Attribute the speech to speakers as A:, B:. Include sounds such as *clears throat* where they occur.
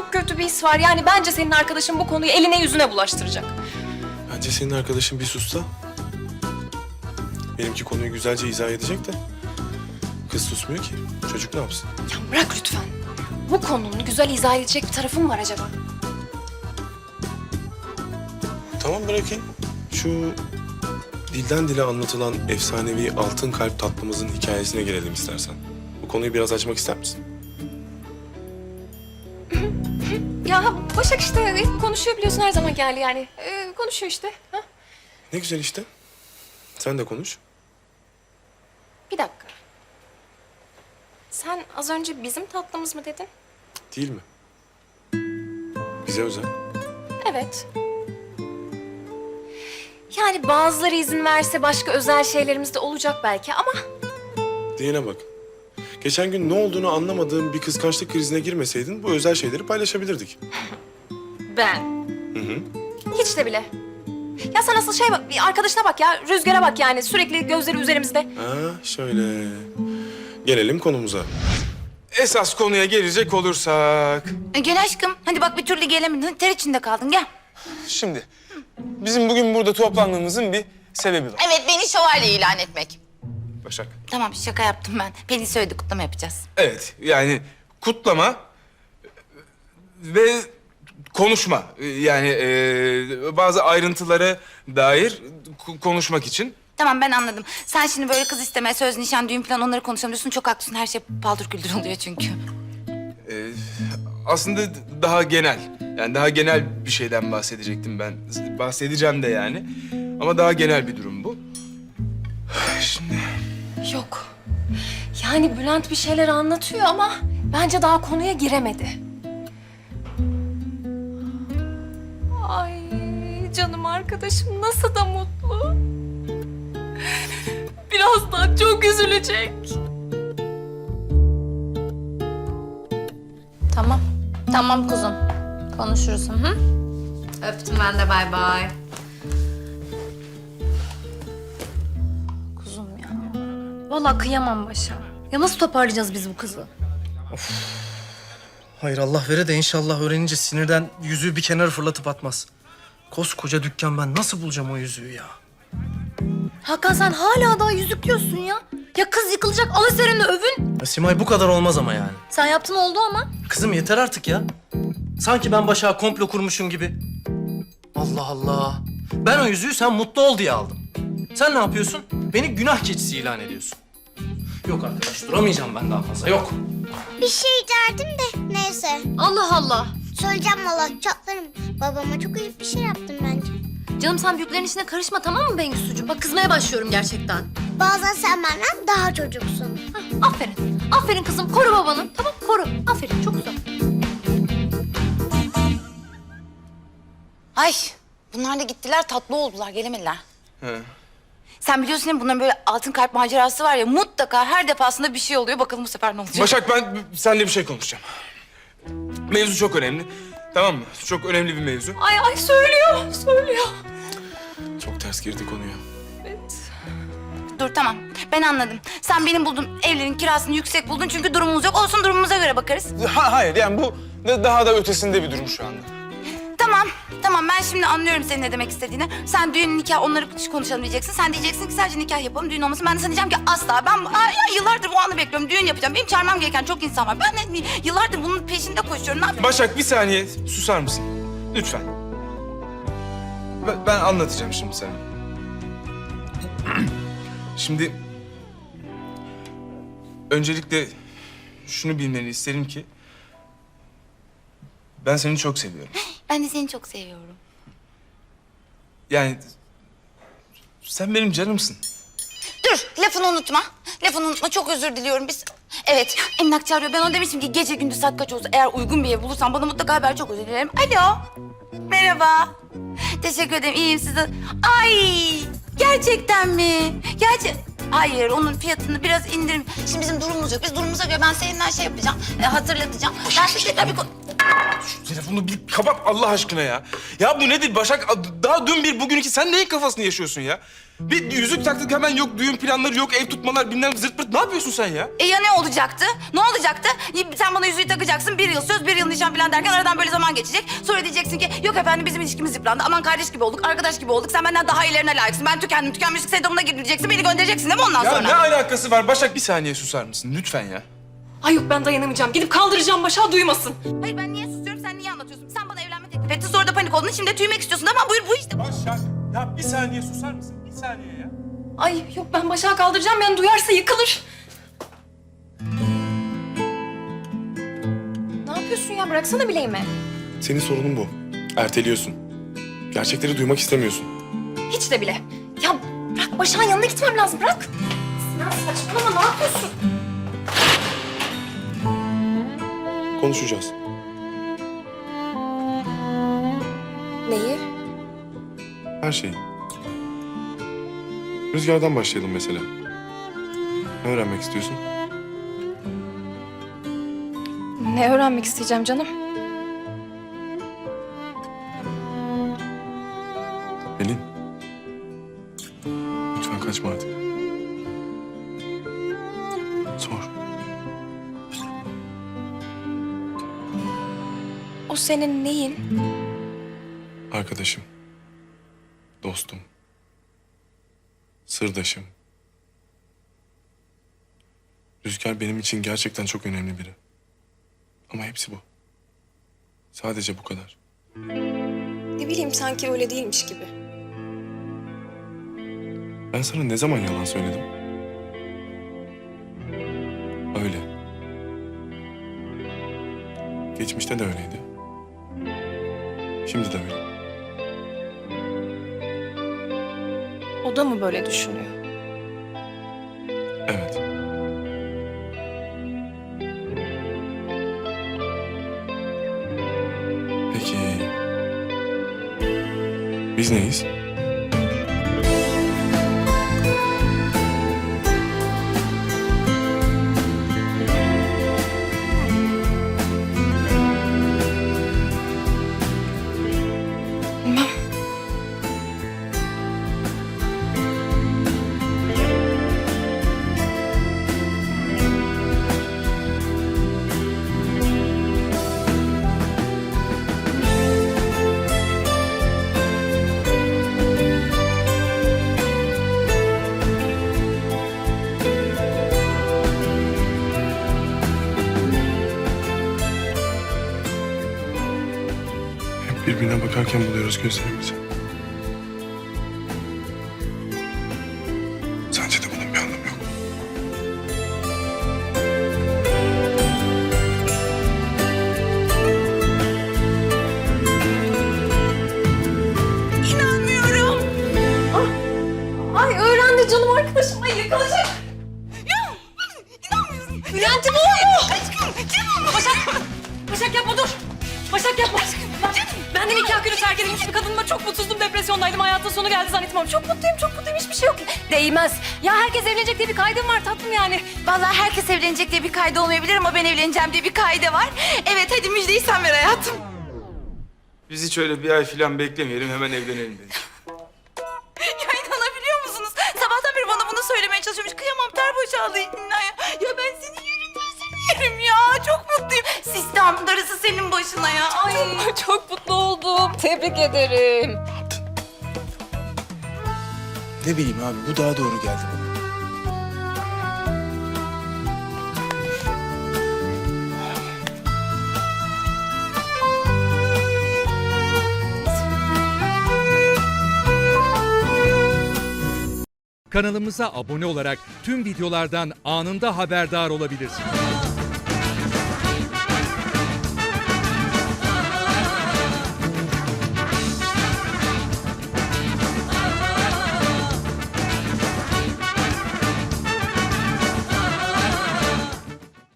A: çok kötü bir his var. Yani bence senin arkadaşın bu konuyu eline yüzüne bulaştıracak.
B: Bence senin arkadaşın bir sussa. Benimki konuyu güzelce izah edecek de. Kız susmuyor ki. Çocuk ne yapsın?
A: Ya bırak lütfen. Bu konunun güzel izah edecek bir tarafı mı var acaba?
B: Tamam bırakayım. Şu dilden dile anlatılan efsanevi altın kalp tatlımızın hikayesine gelelim istersen. Bu konuyu biraz açmak ister misin?
A: Ya Başak işte konuşuyor biliyorsun her zaman geldi yani. Ee, konuşuyor işte. Ha?
B: Ne güzel işte. Sen de konuş.
A: Bir dakika. Sen az önce bizim tatlımız mı dedin?
B: Değil mi? Bize özel.
A: Evet. Yani bazıları izin verse başka özel şeylerimiz de olacak belki ama...
B: Diyene bak. Geçen gün ne olduğunu anlamadığım bir kıskançlık krizine girmeseydin bu özel şeyleri paylaşabilirdik. *laughs*
A: Ben?
B: Hı hı.
A: Hiç de bile. Ya sen asıl şey bak, bir arkadaşına bak ya. Rüzgara bak yani. Sürekli gözleri üzerimizde.
B: Ha şöyle. Gelelim konumuza.
C: Esas konuya gelecek olursak...
D: E, Gel aşkım. Hadi bak bir türlü gelemedin. Ter içinde kaldın. Gel.
C: Şimdi bizim bugün burada toplanmamızın bir sebebi var.
D: Evet beni şövalye ilan etmek.
C: Başak.
D: Tamam şaka yaptım ben. Pelin söyledi kutlama yapacağız.
C: Evet yani kutlama ve konuşma. Yani e, bazı ayrıntılara dair konuşmak için.
D: Tamam ben anladım. Sen şimdi böyle kız isteme, söz, nişan, düğün falan onları konuşalım diyorsun. Çok haklısın. Her şey paldır küldür oluyor çünkü.
C: e, aslında daha genel. Yani daha genel bir şeyden bahsedecektim ben. Bahsedeceğim de yani. Ama daha genel bir durum bu. *sighs* Şimdi
A: Yok. Yani Bülent bir şeyler anlatıyor ama bence daha konuya giremedi. Ay canım arkadaşım nasıl da mutlu. Birazdan çok üzülecek.
E: Tamam. Tamam kuzum. Konuşuruz. Hı. Öptüm ben de bay bay. Vallahi kıyamam başa. Ya nasıl toparlayacağız biz bu kızı?
F: Hayır Allah vere de inşallah öğrenince sinirden yüzüğü bir kenara fırlatıp atmaz. Koskoca dükkan ben nasıl bulacağım o yüzüğü ya?
E: Hakan sen hala daha yüzük diyorsun ya. Ya kız yıkılacak al eserini övün.
F: ya Simay bu kadar olmaz ama yani.
E: Sen yaptın oldu ama.
F: Kızım yeter artık ya. Sanki ben Başak'a komplo kurmuşum gibi. Allah Allah. Ben o yüzüğü sen mutlu ol diye aldım. Sen ne yapıyorsun? Beni günah keçisi ilan ediyorsun. Yok arkadaş duramayacağım ben daha fazla yok.
G: Bir şey derdim de neyse.
E: Allah Allah.
G: Söyleyeceğim valla çatlarım. Babama çok ayıp bir şey yaptım bence.
E: Canım sen büyüklerin işine karışma tamam mı Bengüsücüğüm? Bak kızmaya başlıyorum gerçekten.
G: Bazen sen benden daha çocuksun.
E: Hah, aferin. Aferin kızım. Koru babanı. Tamam koru. Aferin çok güzel.
D: Ay bunlar da gittiler tatlı oldular gelemediler.
C: He.
D: Sen biliyorsun değil mi bunların böyle altın kalp macerası var ya mutlaka her defasında bir şey oluyor. Bakalım bu sefer ne olacak?
C: Başak ben seninle bir şey konuşacağım. Mevzu çok önemli. Tamam mı? Çok önemli bir mevzu.
A: Ay ay söylüyor, söylüyor.
B: Çok ters girdi konuya.
D: Dur tamam ben anladım. Sen benim buldum evlerin kirasını yüksek buldun çünkü durumumuz yok. Olsun durumumuza göre bakarız.
C: Ha, hayır yani bu da- daha da ötesinde bir durum şu anda.
D: Tamam tamam ben şimdi anlıyorum senin ne demek istediğini. Sen düğün nikah onları konuşalım diyeceksin. Sen diyeceksin ki sadece nikah yapalım düğün olmasın. Ben de sana diyeceğim ki asla. Ben ya yıllardır bu anı bekliyorum. Düğün yapacağım. Benim çağırmam gereken çok insan var. Ben de yıllardır bunun peşinde koşuyorum. Ne yapayım?
C: Başak bir saniye susar mısın? Lütfen. Ben, ben anlatacağım şimdi sana. *clears throat* Şimdi... Öncelikle şunu bilmeni isterim ki... Ben seni çok seviyorum.
D: Ben de seni çok seviyorum.
C: Yani... Sen benim canımsın.
D: Dur lafını unutma. Lafını unutma çok özür diliyorum biz. Evet emlakçı arıyor. Ben ona demiştim ki gece gündüz saat kaç olsa eğer uygun bir ev bulursan bana mutlaka haber çok özür dilerim. Alo. Merhaba. Teşekkür ederim iyiyim size. Ay gerçekten mi? Gerçek... Hayır onun fiyatını biraz indirim. Şimdi bizim durumumuz yok. Biz durumumuza göre ben seninle şey yapacağım. e, hatırlatacağım. Ben size tekrar bir... ko-
C: Şu telefonu bir kapat Allah aşkına ya. Ya bu nedir Başak? Daha dün bir bugün iki. Sen neyin kafasını yaşıyorsun ya? Bir yüzük taktık hemen yok düğün planları yok ev tutmalar bilmem zırt pırt. Ne yapıyorsun sen ya?
D: E ya ne olacaktı? Ne olacaktı? Ya Sen bana yüzüğü takacaksın, bir yıl söz, bir yıl nişan falan derken aradan böyle zaman geçecek. Sonra diyeceksin ki yok efendim bizim ilişkimiz yıprandı. Aman kardeş gibi olduk, arkadaş gibi olduk. Sen benden daha iyilerine layıksın. Ben tükendim, tükenmişlik sendromuna girdim diyeceksin. Beni göndereceksin değil mi ondan
C: Ya
D: sonra?
C: ne alakası var Başak? Bir saniye susar mısın lütfen ya?
A: Ay yok ben dayanamayacağım. Gidip kaldıracağım Başak'ı duymasın.
D: Hayır ben niye panik oldun. Şimdi de tüymek istiyorsun. Tamam buyur bu işte.
C: Başak ya bir saniye susar mısın? Bir saniye ya.
A: Ay yok ben Başak'ı kaldıracağım. Yani duyarsa yıkılır. Ne yapıyorsun ya? Bıraksana bileğimi.
B: Senin sorunun bu. Erteliyorsun. Gerçekleri duymak istemiyorsun.
A: Hiç de bile. Ya bırak Başak'ın yanına gitmem lazım. Bırak. Sinan saçmalama ne yapıyorsun?
B: Konuşacağız.
A: Neyi?
B: Her şeyi. Rüzgardan başlayalım mesela. Ne öğrenmek istiyorsun?
A: Ne öğrenmek isteyeceğim canım?
B: Pelin. Lütfen kaçma artık. Sor.
A: O senin neyin?
B: Arkadaşım. Dostum. Sırdaşım. Rüzgar benim için gerçekten çok önemli biri. Ama hepsi bu. Sadece bu kadar.
A: Ne bileyim sanki öyle değilmiş gibi.
B: Ben sana ne zaman yalan söyledim? Öyle. Geçmişte de öyleydi. Şimdi de öyle.
A: O da mı böyle düşünüyor?
B: Evet. Peki... Biz neyiz? Birbirine bakarken buluyoruz gözlerimizi.
A: Başak yapma. Ben, benden iki akülü terk edilmiş bir kadınla çok mutsuzdum. Depresyondaydım. Hayatın sonu geldi zannettim ama çok mutluyum. Çok mutluyum. Hiçbir şey yok. Değmez. Ya herkes evlenecek diye bir kaydım var tatlım yani.
D: Vallahi herkes evlenecek diye bir kaydı olmayabilir ama ben evleneceğim diye bir kaydı var. Evet hadi müjdeyi sen ver hayatım.
C: Biz hiç öyle bir ay falan beklemeyelim hemen evlenelim dedik. *laughs*
D: Ya inanabiliyor musunuz? Sabahtan beri bana bunu söylemeye çalışıyormuş. Kıyamam ter boşaldı yerim ya. Çok mutluyum. Sistem darısı senin başına ya. Ay.
A: Çok, çok mutlu oldum. Tebrik ederim.
C: Ne bileyim abi bu daha doğru geldi bana.
H: Kanalımıza abone olarak tüm videolardan anında haberdar olabilirsiniz.